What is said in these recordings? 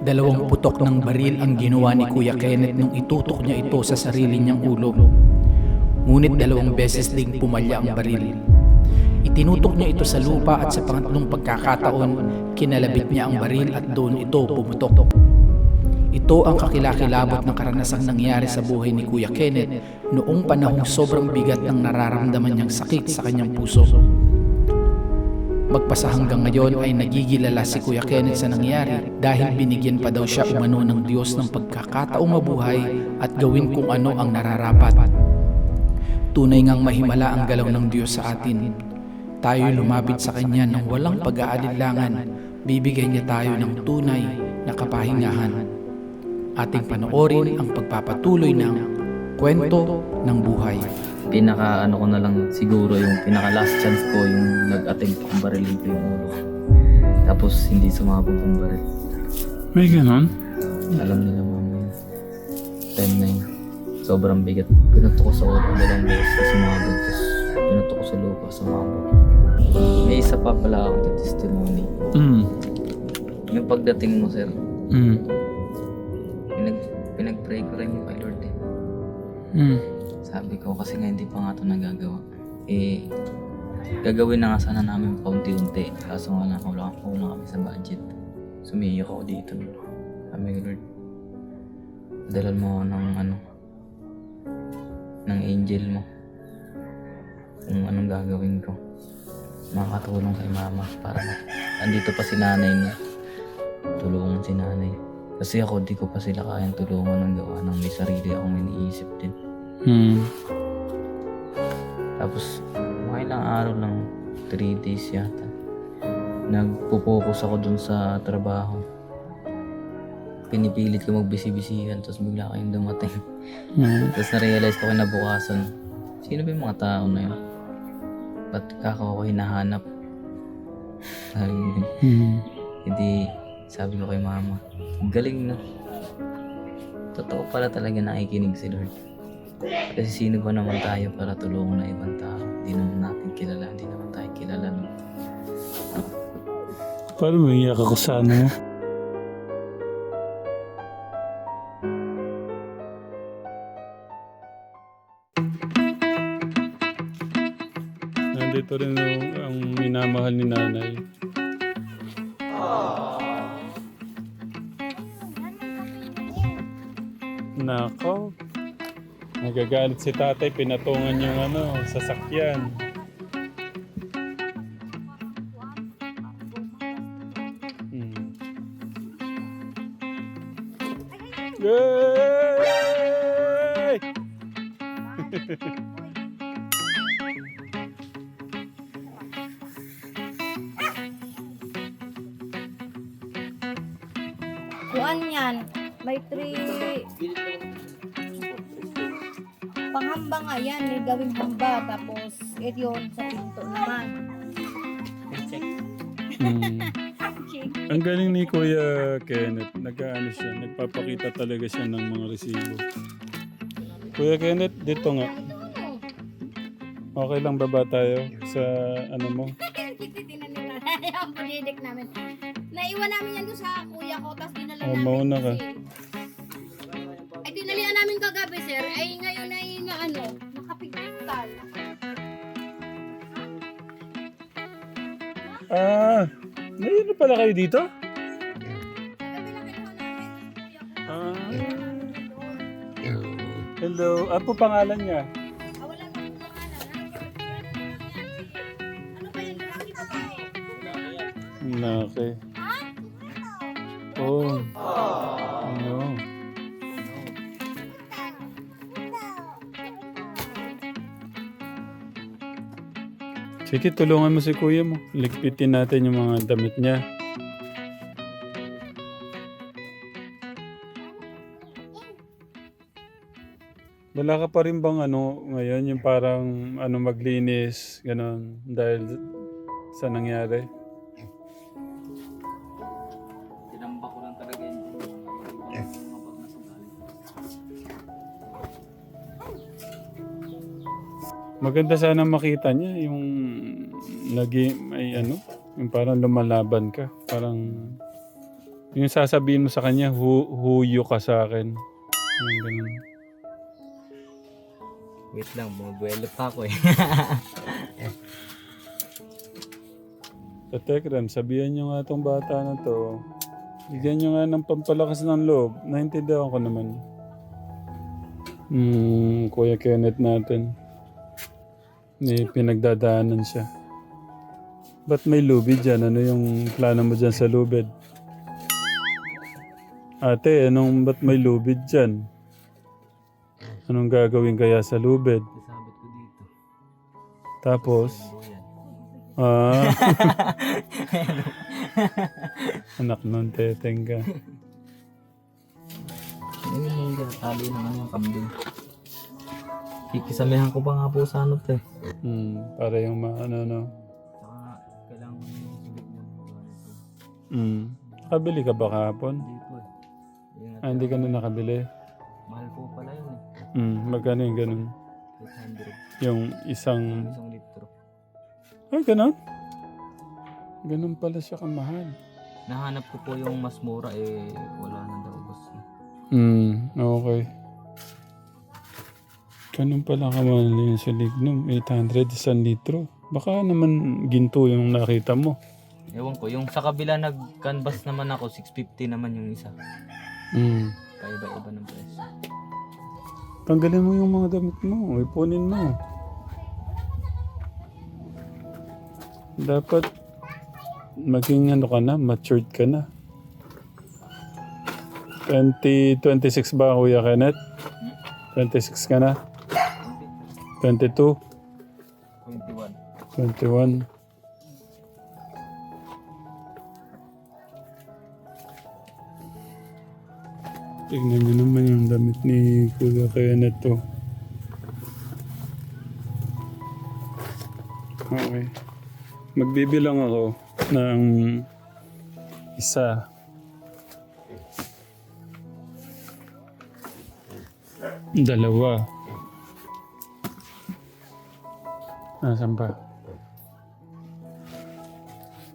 Dalawang putok ng baril ang ginawa ni Kuya Kenneth nung itutok niya ito sa sarili niyang ulo. Ngunit dalawang beses ding pumalya ang baril. Itinutok niya ito sa lupa at sa pangatlong pagkakataon, kinalabit niya ang baril at doon ito pumutok. Ito ang kakilakilabot na karanasang nangyari sa buhay ni Kuya Kenneth noong panahong sobrang bigat ng nararamdaman niyang sakit sa kanyang puso. Magpasa hanggang ngayon ay nagigilala si Kuya Kenneth sa nangyari dahil binigyan pa daw siya umano ng Diyos ng pagkakataong mabuhay at gawin kung ano, ano ang nararapat. Tunay ngang mahimala ang galaw ng Diyos sa atin. Tayo lumapit sa Kanya ng walang pag-aalinlangan. Bibigyan niya tayo ng tunay na kapahingahan. Ating panoorin ang pagpapatuloy ng kwento ng buhay pinaka ano ko na lang siguro yung pinaka last chance ko yung nag-attempt kong barilin ko yung ulo. Tapos hindi sumabog yung baril. May ganon? Alam nila mama yun. Time na yun. Sobrang bigat. Pinato ko sa ulo dalawang beses sumabog. Tapos pinato ko sa lupa sumabog. May isa pa pala akong testimony. Mm. Yung pagdating mo sir. Mm. Pinag, pinag-pray ko rin yung kay Lord eh. Mm sabi ko, kasi nga hindi pa nga ito nagagawa. Eh, gagawin na nga sana namin paunti-unti. Kaso nga lang, kulang, kulang kami sa budget. Sumiyak ako dito. Sabi ko, Lord, padalan mo ng ano, ng angel mo. Kung anong gagawin ko. Makakatulong kay mama para andito pa si nanay niya. Tulungan si nanay. Kasi ako, di ko pa sila kayang tulungan ng gawa ng may sarili akong iniisip din. Hmm. Tapos, mga ilang araw lang, 3 days yata. Nagpo-focus ako dun sa trabaho. Pinipilit ko magbisi-bisihan, tapos bigla kayong dumating. Hmm. tapos na-realize ko kinabukasan, sino ba yung mga tao na yun? Ba't kaka ko hinahanap? hmm. Hindi, sabi ko kay mama, galing na. Totoo pala talaga nakikinig si Lord. Kasi sino ba naman tayo para tulungan ng ibang tao? Hindi naman natin kilala, hindi naman tayo kilala. No? Parang umiyak ako sa ano. Nandito rin ang, ang minamahal ni nanay. Nako. Nagagalit si tatay, pinatungan yung ano, sasakyan. gawing hamba tapos it yun sa pinto naman. Check. Hmm. Ang galing ni Kuya Kenneth, nag-ano siya, nagpapakita talaga siya ng mga resibo. Kuya Kenneth, dito nga. Okay lang baba tayo sa ano mo? Titinan nila. Ang. Naiwan namin yan doon sa kuya ko, tapos dinala oh, namin. mauna ka. Ay, dinalian namin kagabi, sir. Ay, ngayon ay ano, Apicultal. Ah, may ano pala kayo dito? Ah. Hello, ano po pangalan niya? Okay. Oh. Sige, tulungan mo si kuya mo. Ligpitin natin yung mga damit niya. Wala ka pa rin bang ano ngayon, yung parang ano maglinis, ganun, dahil sa nangyari? Tinamba ko lang talaga yun. Maganda sana makita niya yung lagi may ano, yung parang lumalaban ka. Parang yung sasabihin mo sa kanya, hu huyo ka sa akin. Yung ganun. Wait lang, mabuelo pa ako eh. eh Tatekram, sabihan nyo nga tong bata na to. Bigyan nyo nga ng pampalakas ng loob. Naintindihan ko naman. Hmm, Kuya Kenneth natin. May pinagdadaanan siya. Ba't may lubid dyan? Ano yung plano mo dyan sa lubid? Ate, anong ba't may lubid dyan? Anong gagawin kaya sa lubid? Isabit ko dito. Tapos, ah, anak ng teteng ka. Yun yung hindi natali ng ano yung kambing. Kikisamihan ko pa nga po sa ano to eh. Hmm, para yung ma, ano, no. Hmm. Nakabili ka ba kahapon? Hindi po eh. Yung Ah, hindi ka na nakabili. Mahal po pala yun eh. Hmm, magkano yung ganun? 800. Yung isang... Isang litro. Ay, ganun? Ganun pala siya kamahal. Nahanap ko po yung mas mura eh wala na daw boss. Hmm, okay. Ganun pala kamahal yung sa Lignum. 800 isang litro. Baka naman ginto yung nakita mo. Ewan ko, yung sa kabila nag-canvas naman ako, 650 naman yung isa. Hmm. Paiba-iba ng presyo. Tanggalin mo yung mga damit mo. Ipunin mo. Dapat maging ano ka na, matured ka na. 2026 ba, Kuya Kenneth? 26 ka na? 22? 21. 21? Tignan niyo naman yung damit ni Kuya Kenneth to. Okay. Magbibilang ako ng isa. Dalawa. Nasaan ba?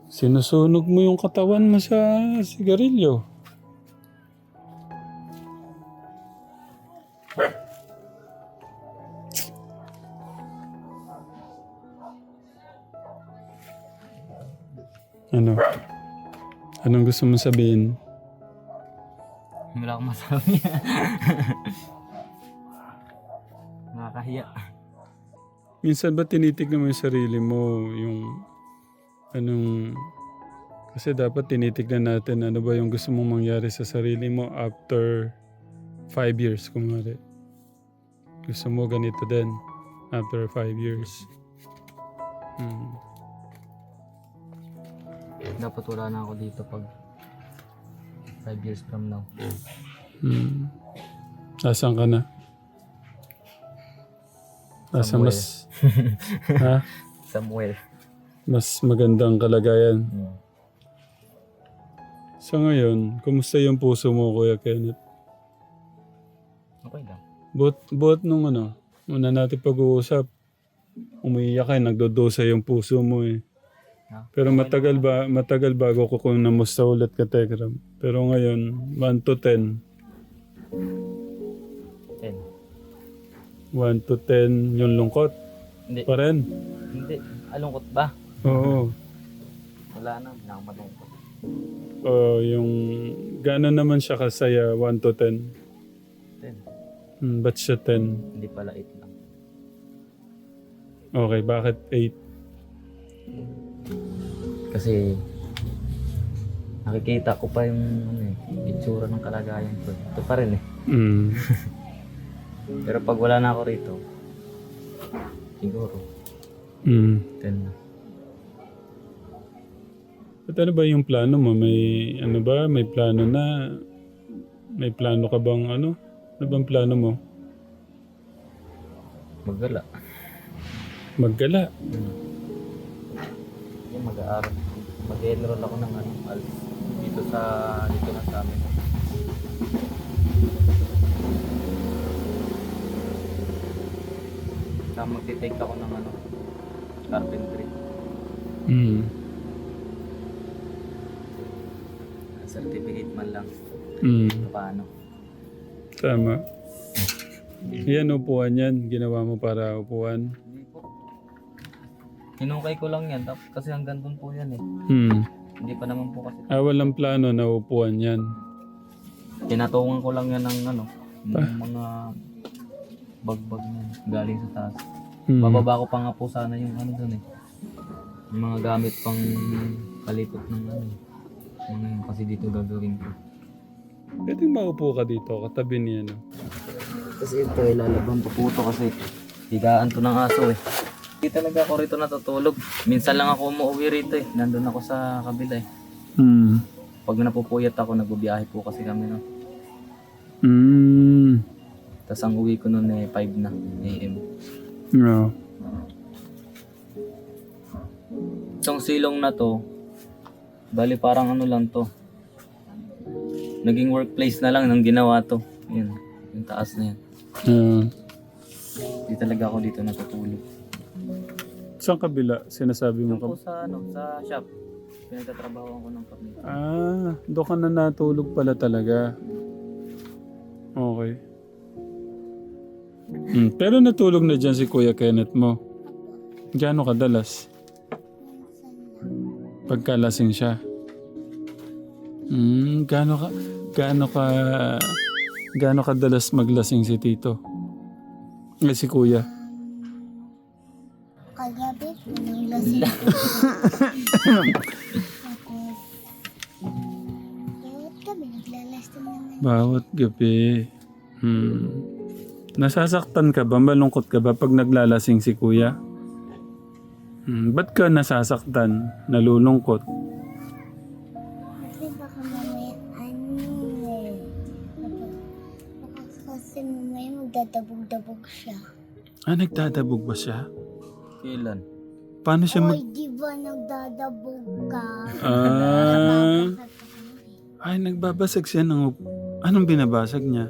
Sinusunog mo yung katawan mo sa sigarilyo. Ano? Anong gusto mo sabihin? Wala akong masabi. Nakakahiya. Minsan ba tinitignan mo yung sarili mo, yung anong... Kasi dapat tinitignan natin ano ba yung gusto mong mangyari sa sarili mo after five years, kumari. Gusto mo ganito din after five years. Hmm. Dapat wala na ako dito pag 5 years from now. Hmm. Nasaan ka na? Nasa Somewhere. mas... ha? Somewhere. Mas magandang kalagayan. Hmm. Sa ngayon, kumusta yung puso mo, Kuya Kenneth? Okay lang. Buot, buot nung ano, una natin pag-uusap, umiiyak ka, nagdodosa yung puso mo eh. Ah, Pero matagal ba, matagal bago ko kung namusta ulit ka, Tegram. Pero ngayon, 1 to 10. 10. 1 to 10 yung lungkot. Hindi. Pa rin. Hindi. Alungkot ba? Oo. Wala na. Hindi na ako malungkot. Oo, yung gano'n naman siya kasaya, 1 to 10. 10. Hmm, ba't siya 10? Hindi pala 8 lang. Okay, bakit 8? Kasi nakikita ko pa yung ano eh, itsura ng kalagayan ko. Ito pa rin eh. Hmm. Pero pag wala na ako rito, siguro Hmm. 10 na. At ano ba yung plano mo? May ano ba? May plano na? May plano ka bang ano? Ano bang plano mo? Maggala. Maggala. Yung mag-aaral. Mag-enroll ako ng ano, ALS. Dito sa, dito na sa amin. Saka magtitake ako ng ano, carpentry. Hmm. Certificate lang. Mm. Paano? Tama. Yan, upuan yan. Ginawa mo para upuan. Hindi po. Hinukay ko lang yan. Tapos kasi hanggang doon po yan eh. Hmm. Hindi pa naman po kasi. Ah, walang plano na upuan yan. Tinatungan ko lang yan ng ano. Ng mga bagbag na galing sa taas. Hmm. Bababa ko pa nga po sana yung ano doon eh. Yung mga gamit pang kalipot ng ano eh. Mga yun kasi dito gagawin ko. Pwede maupo ka dito, katabi niya, no? Kasi ito ay lalaban pa po ito kasi higaan to ng aso eh. Hindi talaga ako rito natutulog. Minsan lang ako umuwi rito eh. Nandun ako sa kabila eh. Hmm. Pag napupuyat ako, nagbubiyahe po kasi kami no. Hmm. Tapos ang uwi ko noon eh 5 na AM. No. Itong silong na to, bali parang ano lang to. Naging workplace na lang nang ginawa to. Yun, yung taas na yan. Ah. Hindi talaga ako dito natutulog. saan kabila? Sinasabi mo Doon po ka? sa ano, sa shop. Pinagtatrabaho ko ng kapnito. Ah, doon ka na natulog pala talaga. Okay. Hmm, pero natulog na dyan si Kuya Kenneth mo. Gaano kadalas? Pagkalasing siya. Hmm, gaano ka, gaano ka, gaano kadalas maglasing si Tito? Eh, si Kuya. Kagabi, nang lasing ko. Tapos, bawat gabi, naglalasting naman. Bawat gabi. Hmm. Nasasaktan ka ba? Malungkot ka ba pag naglalasing si kuya? Hmm. Ba't ka nasasaktan? Nalulungkot? Mamaya magdadabog-dabog siya. Ah, nagdadabog ba siya? Kailan? Paano siya mag... Oy, di ba nagdadabog ka? Ah, ay, nagbabasag siya ng... Anong binabasag niya?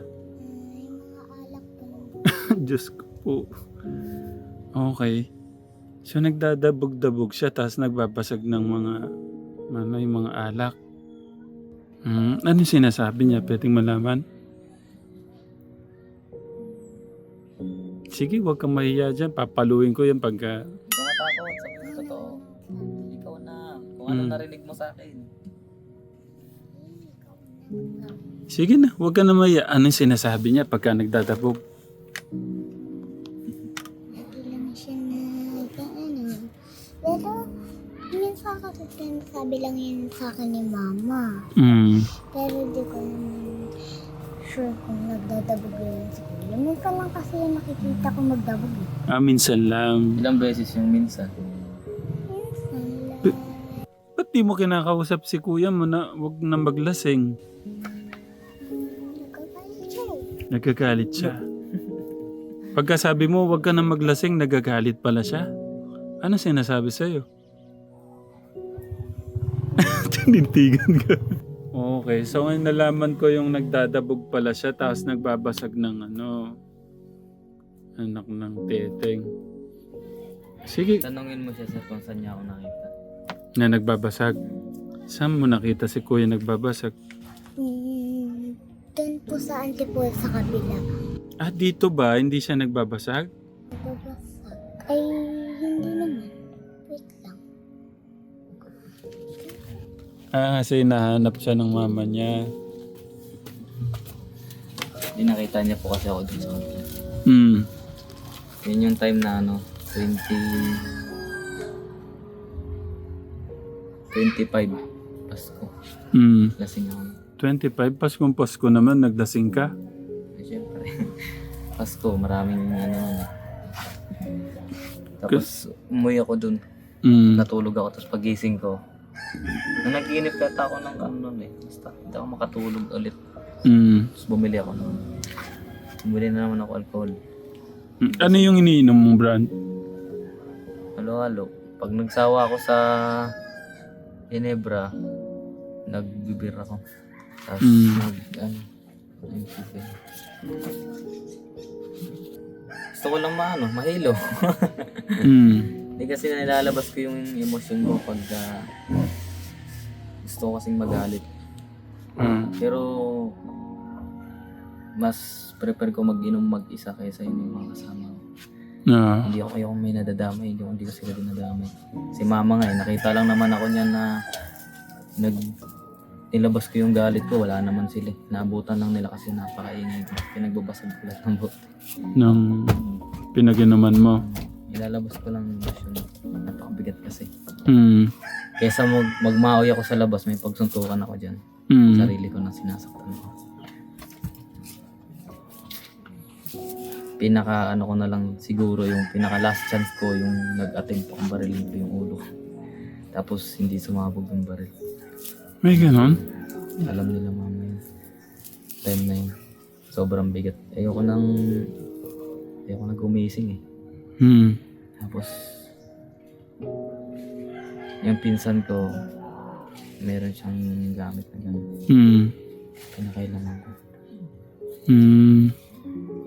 Yung mga alak lang. Diyos ko po. Okay. So, nagdadabog-dabog siya tapos nagbabasag ng mga... Ano, yung mga alak. Hmm. Ano sinasabi niya? Pwedeng malaman? Sige, huwag kang mahiya dyan. Papaluin ko yan pagka... Hindi ko matakot. Sabi ko totoo. Ikaw na. Kung ano Mm. narinig mo sa akin. Sige na, huwag ka na mahiya. Anong sinasabi niya pagka nagdadabog? Hindi lang siya na. Pero, minsan kasi sabi lang yun sa akin ni mama. Hmm. Pero di ko naman sure kung nagdadabog yun kuya. Minsan lang kasi yung nakikita ko magdabog eh. Ah, minsan lang. Ilang beses yung minsan. Minsan lang. Ba't di mo kinakausap si kuya mo na huwag na maglasing? Nagkakalit siya eh. Nagagalit siya. Pagkasabi mo, huwag ka na maglasing, nagagalit pala siya. Ano sinasabi sa'yo? Tinintigan ka. Okay, so ngayon nalaman ko yung nagdadabog pala siya tapos nagbabasag ng ano, anak ng teteng. Sige, Tanungin mo siya sir kung saan niya ako nakita. na nagbabasag. Saan mo nakita si kuya nagbabasag? Hmm, Doon po sa antipol sa kabila. Ah, dito ba? Hindi siya nagbabasag? Babasag. Ay, Ah, kasi nahanap siya ng mama niya. Hindi nakita niya po kasi ako dun sa kanila. Hmm. Yun yung time na ano, 20... 25 Pasko. Hmm. Lasing ako. 25, Paskong Pasko naman, naglasing ka. Eh, Siyempre. Pasko, maraming ano. Tapos umuwi ako dun. Mm. Natulog ako. Tapos pagising ko. Na naginip kata ako ng ano nun eh. Basta hindi ako makatulog ulit. Mm. Tapos bumili ako ng... Bumili na naman ako alcohol. Mm. Ano yung iniinom mong brand? Halo-halo. Pag nagsawa ako sa Ginebra, nagbibir ako. Tapos Mm. nag... Ano. Gusto ko lang maano, mahilo. Mm. Hindi kasi nilalabas ko yung emosyon ko pag ah, gusto ko kasing magalit. Ah. Pero mas prefer ko mag-inom mag-isa kaysa yun yung mga kasama ko. Ah. Hindi ako ayoko may nadadamay, hindi ko, hindi ko sila dinadamay. Si mama nga eh, nakita lang naman ako niyan na nag nilabas ko yung galit ko, wala naman sila. eh. Naabutan lang nila kasi napakaingay ko. Pinagbabasag ko lahat ng bote. Nang pinag-inuman mo. Ilalabas ko lang emosyon. Napakabigat kasi. Hmm. Kesa mag magmaoy ako sa labas, may pagsuntukan ako dyan. Hmm. Sarili ko na sinasaktan ko. Pinaka ano ko na lang siguro yung pinaka last chance ko yung nag-attempt akong barilin ko yung ulo. Tapos hindi sumabog yung baril. May ganon? Alam nila mama yun. Time na yun. Sobrang bigat. Ayoko nang ayoko nang gumising eh. Hmm. Tapos yung pinsan ko meron siyang gamit na gano'n. Hmm. Pinakailangan ko. Hmm.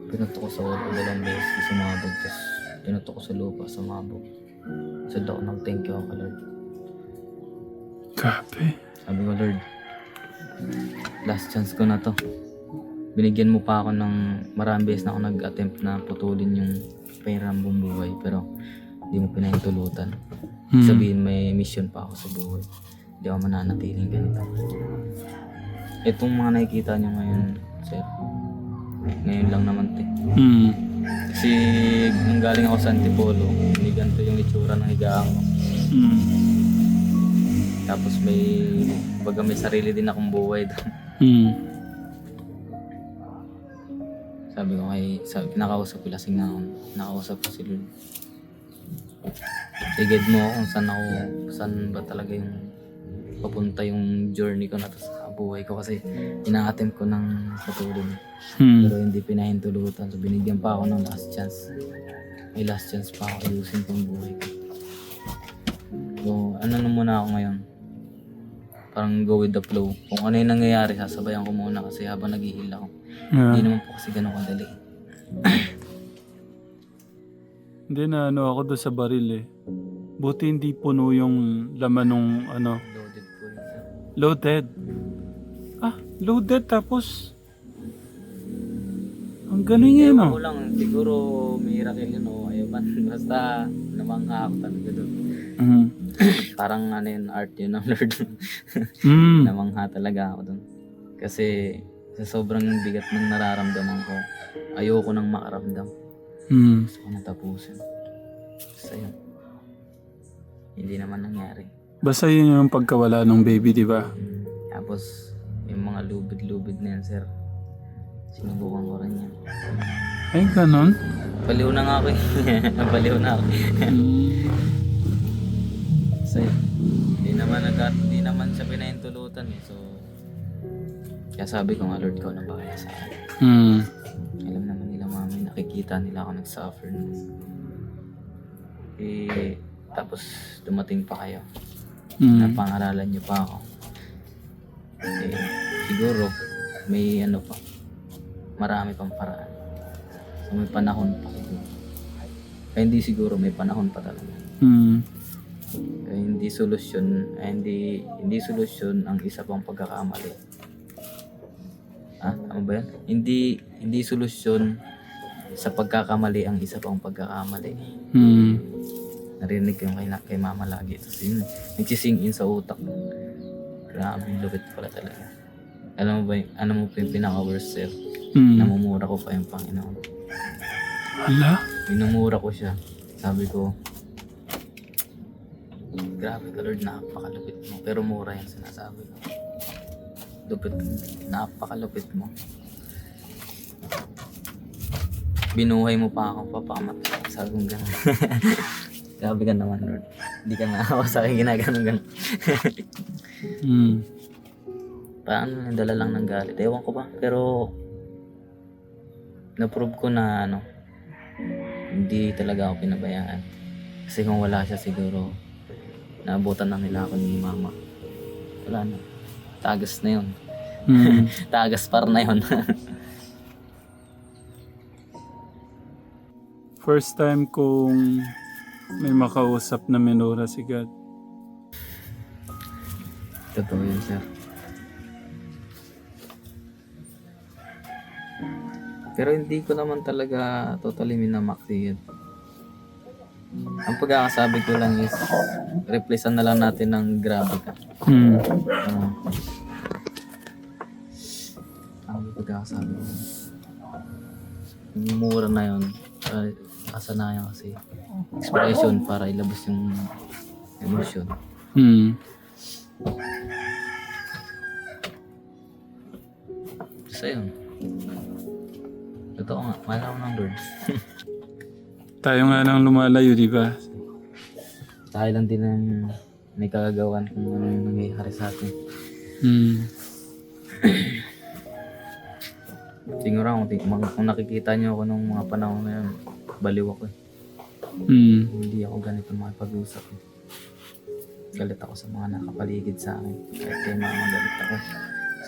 Pinato ko sa ulo dalawang beses sumabog. Tapos pinato ko sa lupa, sumabog. Sad ako ng thank you ako Lord. Grabe. Sabi ko, Lord, last chance ko na to. Binigyan mo pa ako ng maraming beses na ako nag-attempt na putulin yung pairambong buhay. Pero hindi mo pinahintulutan. Hmm. Sabihin may mission pa ako sa buhay. Hindi ako mananatiling ganito. Itong mga nakikita nyo ngayon, sir. Ngayon lang naman, te. Hmm. Kasi nung galing ako sa Antipolo, hindi ganito yung itsura ng higaan ko. Hmm. Tapos may, baga may sarili din akong buhay doon. Hmm. Sabi ko kay, sabi, kinakausap ko lasing na ako. Nakausap ko si Lord. Tigid mo kung saan ako, saan ba talaga yung papunta yung journey ko na to sa buhay ko kasi ina-attempt ko ng patuloy. Hmm. Pero hindi pinahintulutan. So binigyan pa ako ng last chance. May last chance pa ako ayusin ko yung buhay ko. So ano na muna ako ngayon? Parang go with the flow. Kung ano yung nangyayari, sasabayan ko muna kasi habang nag-heal ako. Hindi naman po kasi ganun kadali. Hindi na ano ako doon sa baril eh. Buti hindi puno yung laman nung ano. Loaded po yun. sir. Loaded. Ah, loaded tapos. Ang galing yan Ewan ko oh. lang, siguro may miracle yun o ayaw Basta namangha ako talaga doon. Mm. Parang ano yun, art yun ng Lord. Mm. namangha talaga ako doon. Kasi sa sobrang bigat ng nararamdaman ko, ayoko nang makaramdam. Mm. Gusto ko na tapusin. Basta yun. Hindi naman nangyari. Basta yun yung pagkawala ng baby, di ba? Tapos, yung mga lubid-lubid na yan, sir. Sinubukan ko rin yan. Ay, ganon. Baliw na nga ako eh. Baliw na ako. Mm. Kasi, hindi naman nag hindi naman siya pinahintulutan. So, kaya sabi ko nga, Lord, ko na bahala sa akin. Mm. Alam naman nila mami, nakikita nila ako nag-suffer. Eh, tapos dumating pa kayo. Mm. Napangaralan niyo pa ako. Eh, siguro, may ano pa, marami pang paraan. So, may panahon pa. Kaya hindi siguro, may panahon pa talaga. Mm. Kaya hindi solusyon, ay hindi, hindi solusyon ang isa pang pagkakamali. Ah, tama ba yan? Hindi, hindi solusyon sa pagkakamali ang isa pang pagkakamali. Mm. Narinig ko yung kay, kay mama lagi. Tapos yun, nagsising in sa utak. Grabe, lupit pala talaga. Alam mo ba, yung- ano mo pa yung pinaka-worst sir? Mm. Namumura ko pa yung Panginoon. Hala. Minumura ko siya. Sabi ko, grabe ka Lord, napakalupit mo. Pero mura yung sinasabi ko. Lupit, napakalupit mo. Binuhay mo pa ako, papamat. Sabi kong gano'n. grabe ka naman Lord. Hindi ka naawa sa akin ginaganon gano'n. Mm. Paano dala lang ng galit? Ewan ko ba? Pero, na-prove ko na ano, hindi talaga ako pinabayaan. Kasi kung wala siya siguro, naabutan na nila ako ni mama. Wala na tagas na yun. Mm. tagas par na yun. First time kong may makausap na minura si God. Totoo yun, sir. Pero hindi ko naman talaga totally minamak si Ang pagkakasabi ko lang is, replacean na lang natin ng grabe ka. Hmm. Uh, ang pagkakasabi ko. Mura na yun, uh, kasanayan kasi. Expression para ilabas yung emotion. Hmm. Basta yun. Totoo nga, mahal ako ng Lord. Tayo nga lang lumalayo, di ba? Tayo lang din ang may kagagawan kung ano yung nangyayari sa atin. Hmm. Siguro kung, kung nakikita niyo ako nung mga panahon na yun, baliw ako eh. Hmm. Hindi ako ganito makipag-usap eh. Galit ako sa mga nakapaligid sa akin. Kahit kay mama galit ako.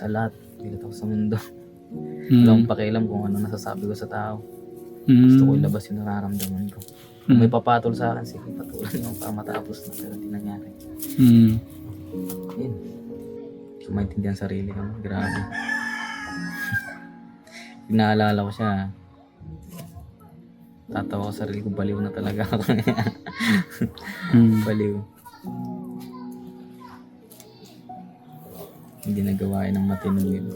Sa lahat, galit ako sa mundo. Wala Hmm. akong pakialam kung ano nasasabi ko sa tao. Gusto ko Hmm. ilabas yung nararamdaman ko. Kung may papatol sa akin, sige patulan niyo para matapos na. Pero hindi nangyari. Hmm. Yun. Hindi ko maintindihan sarili ko. Grabe. Pag naalala ko siya, tatawa ko sa sarili ko, baliw na talaga ako. Hmm. baliw. Hindi nagawain ng matino yun.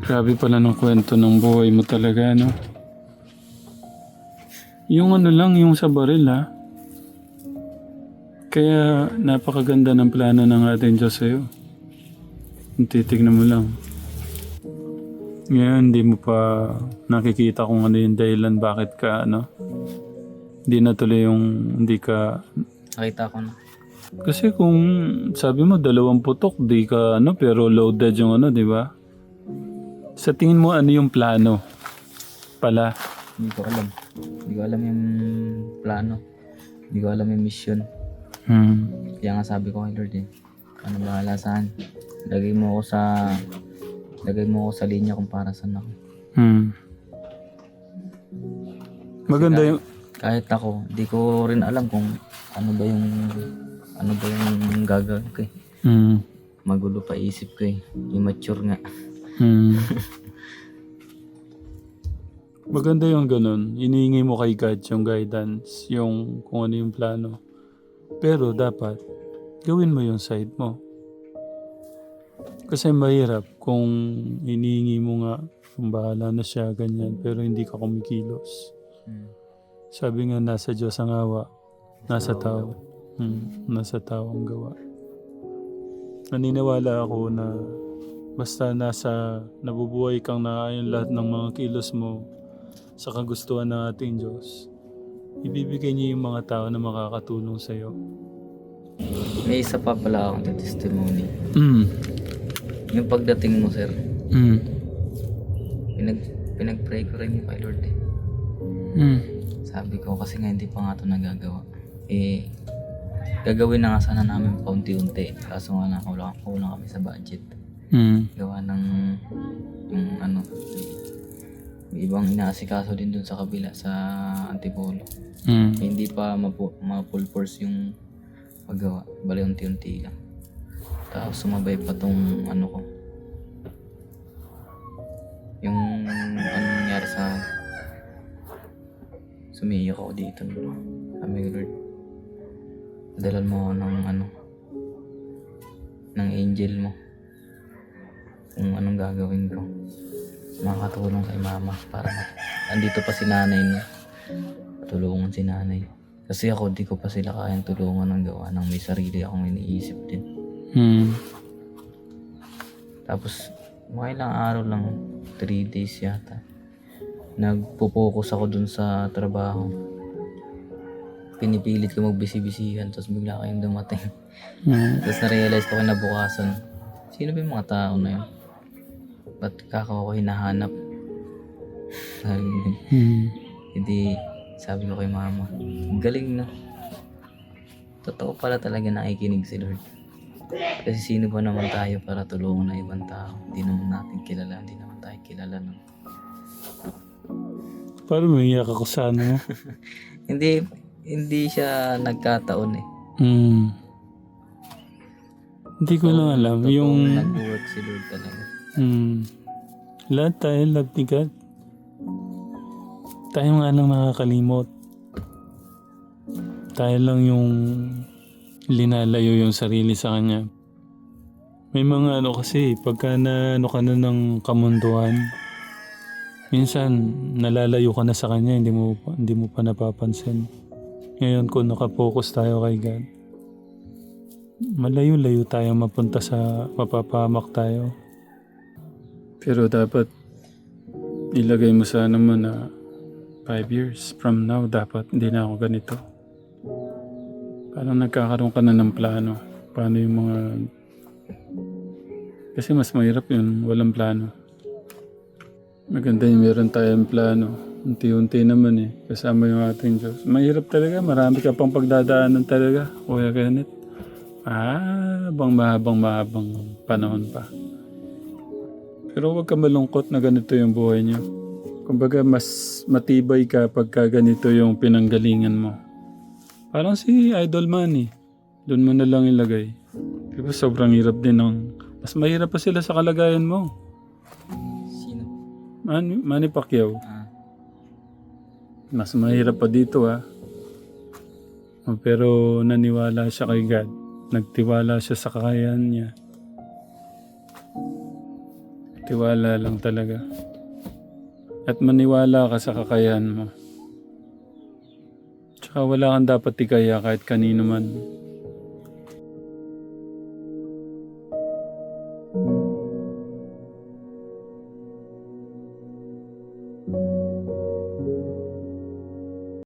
Grabe pala ng kwento ng buhay mo talaga, no? Yung ano lang, yung sa baril, ha? Kaya napakaganda ng plano ng ating Diyos sa'yo. Titignan mo lang. Ngayon, hindi mo pa nakikita kung ano yung dahilan bakit ka, ano? Hindi na tuloy yung hindi ka... Nakita ko na. Kasi kung sabi mo dalawang putok, di ka ano, pero loaded yung ano, di ba? Sa tingin mo, ano yung plano? Pala. Hindi ko alam. Hindi ko alam yung plano. Hindi ko alam yung mission. Hmm. Kaya nga sabi ko kay Lord eh, ano bahala saan. Lagay mo ako sa lagay mo ako sa linya kung para saan ako. Hmm. Maganda yung... Kahit ako, di ko rin alam kung ano ba yung ano ba yung gagawin ko eh. Hmm. Magulo pa isip ko eh. Immature nga. Hmm. Maganda yung ganun. Inihingi mo kay God yung guidance, yung kung ano yung plano. Pero dapat, gawin mo yung side mo. Kasi mahirap kung inihingi mo nga kung bahala na siya, ganyan, pero hindi ka kumikilos. Hmm. Sabi nga, nasa Diyos ang awa, nasa tao. Hmm, nasa tao ang gawa. Naniniwala ako na basta nasa nabubuhay kang naayon lahat ng mga kilos mo sa kagustuhan ng ating Diyos, ibibigay niya yung mga tao na makakatulong sa iyo. May isa pa pala akong testimony. Mm. Yung pagdating mo sir, Mm. pinag pinag-pray ko rin yung kay Lord eh. Mm. Sabi ko kasi nga hindi pa nga ito nagagawa. Eh, gagawin na nga sana namin paunti-unti. Kaso nga na kulang, kulang kami sa budget. Mm. Gawa ng ibang inaasikaso din dun sa kabila sa Antipolo. Mm. Eh, hindi pa mapu- ma-full force yung paggawa. Bali unti-unti lang. Tapos sumabay pa tong ano ko. Yung ano nangyari sa. Sumiyak ako dito. Sabi ko, Lord, dalan mo ako ng ano, ng angel mo. Kung anong gagawin ko. Makakatulong kay mama para andito pa si nanay no. Tulungan si nanay. Kasi ako, di ko pa sila kayang tulungan ng gawa ng may sarili akong iniisip din. Mm. Tapos, mga ilang araw lang, 3 days yata. Nagpo-focus ako dun sa trabaho. Pinipilit ko magbisi-bisihan, tapos bigla kayong dumating. Mm. tapos na-realize ko kinabukasan, sino ba yung mga tao na yun? Ba't kako ko hinahanap? Sabi ko, Mm. Hindi, sabi ko kay mama, galing no. Totoo pala talaga nakikinig si Lord. Kasi sino ba naman tayo para tulungan ng ibang tao? Hindi naman natin kilala, hindi naman tayo kilala no. Parang umiyak ako sa ano. Hindi, hindi siya nagkataon eh. Mm. Hindi ko lang alam. Yung... nag-work si Lord talaga. Mm. Lahat tayo love. Tayo nga lang nakakalimot. Tayo lang yung linalayo yung sarili sa Kanya. May mga ano kasi, pagka na ano ka na ng kamunduan, minsan nalalayo ka na sa Kanya, hindi mo, hindi mo pa napapansin. Ngayon kung nakapokus tayo kay God, malayo-layo tayo mapunta sa mapapamak tayo. Pero dapat ilagay mo sa ano mo na 5 years from now dapat hindi na ako ganito. Parang nagkakaroon ka na ng plano. Paano yung mga... Kasi mas mahirap yun, walang plano. Maganda yung meron tayong plano. Unti-unti naman eh. Kasama yung ating Diyos. Mahirap talaga. Marami ka pang pagdadaanan talaga. Kuya Kenneth. Ah, bang mahabang mahabang panahon pa. Pero huwag ka malungkot na ganito yung buhay niyo. Kumbaga, mas matibay ka pagka ganito yung pinanggalingan mo. Parang si Idol Manny. Doon mo na lang ilagay. Di ba sobrang hirap din ng... Mas mahirap pa sila sa kalagayan mo. Sino? Manny, Manny Pacquiao. Ah, Mas mahirap pa dito ha. Oh, Pero naniwala siya kay God. Nagtiwala siya sa kakayahan niya. Tiwala lang talaga. At maniwala ka sa kakayahan mo. Tsaka wala kang dapat ikaya kahit kanino man.